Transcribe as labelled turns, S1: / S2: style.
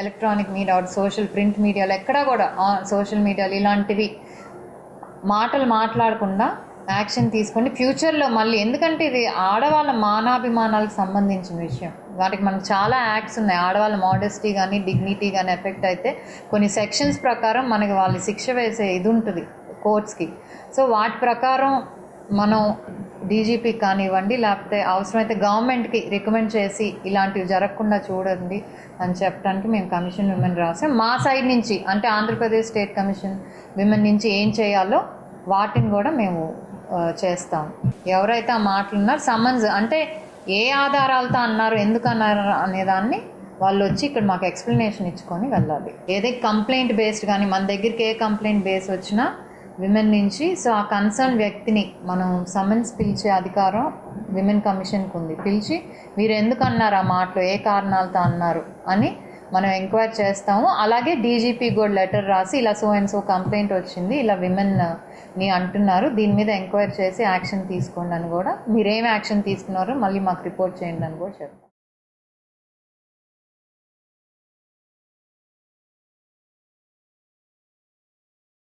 S1: Electronic media social print మీడియాలో ఎక్కడా కూడా సోషల్ మీడియాలు ఇలాంటివి మాటలు మాట్లాడకుండా యాక్షన్ తీసుకోండి ఫ్యూచర్లో మళ్ళీ ఎందుకంటే ఇది ఆడవాళ్ళ మానాభిమానాలకు సంబంధించిన విషయం. వాటికి మనకు చాలా యాక్ట్స్ ఉన్నాయి. ఆడవాళ్ళ మోడెస్టీ కానీ డిగ్నిటీ కానీ ఎఫెక్ట్ అయితే కొన్ని సెక్షన్స్ ప్రకారం మనకి వాళ్ళు శిక్ష వేసే ఇది ఉంటుంది కోర్ట్స్కి. సో వాటి ప్రకారం మనం డీజీపీ కానివ్వండి లేకపోతే అవసరమైతే గవర్నమెంట్కి రికమెండ్ చేసి ఇలాంటివి జరగకుండా చూడండి అని చెప్పడానికి మేము కమిషన్ విమెన్ రాసాం. మా సైడ్ నుంచి అంటే ఆంధ్రప్రదేశ్ స్టేట్ కమిషన్ విమెన్ నుంచి ఏం చేయాలో వాటిని కూడా మేము చేస్తాం. ఎవరైతే ఆ మాటలు ఉన్నారో సమన్స్ అంటే ఏ ఆధారాలతో అన్నారు ఎందుకు అన్నారు వాళ్ళు వచ్చి ఇక్కడ మాకు ఎక్స్ప్లెనేషన్ ఇచ్చుకొని వెళ్ళాలి. ఏదైతే కంప్లైంట్ బేస్డ్ కానీ మన దగ్గరికి ఏ కంప్లైంట్ బేస్ వచ్చినా విమెన్ నుంచి సో ఆ కన్సర్న్ వ్యక్తిని మనం సమన్స్ పిలిచే అధికారం విమెన్ కమిషన్కి ఉంది. పిలిచి మీరు ఎందుకు అన్నారు ఆ మాటలు? ఏ కారణాలతో అన్నారు? అని మనం ఎంక్వైరీ చేస్తాము. అలాగే డీజీపీ కూడా లెటర్ రాసి ఇలా సో అండ్ సో కంప్లైంట్ వచ్చింది ఇలా విమెన్ని అంటున్నారు దీని మీద ఎంక్వైరీ చేసి యాక్షన్ తీసుకోండి అని కూడా. మీరేం యాక్షన్ తీసుకున్నారో మళ్ళీ మాకు రిపోర్ట్ చేయండి అని కూడా చెప్తాం.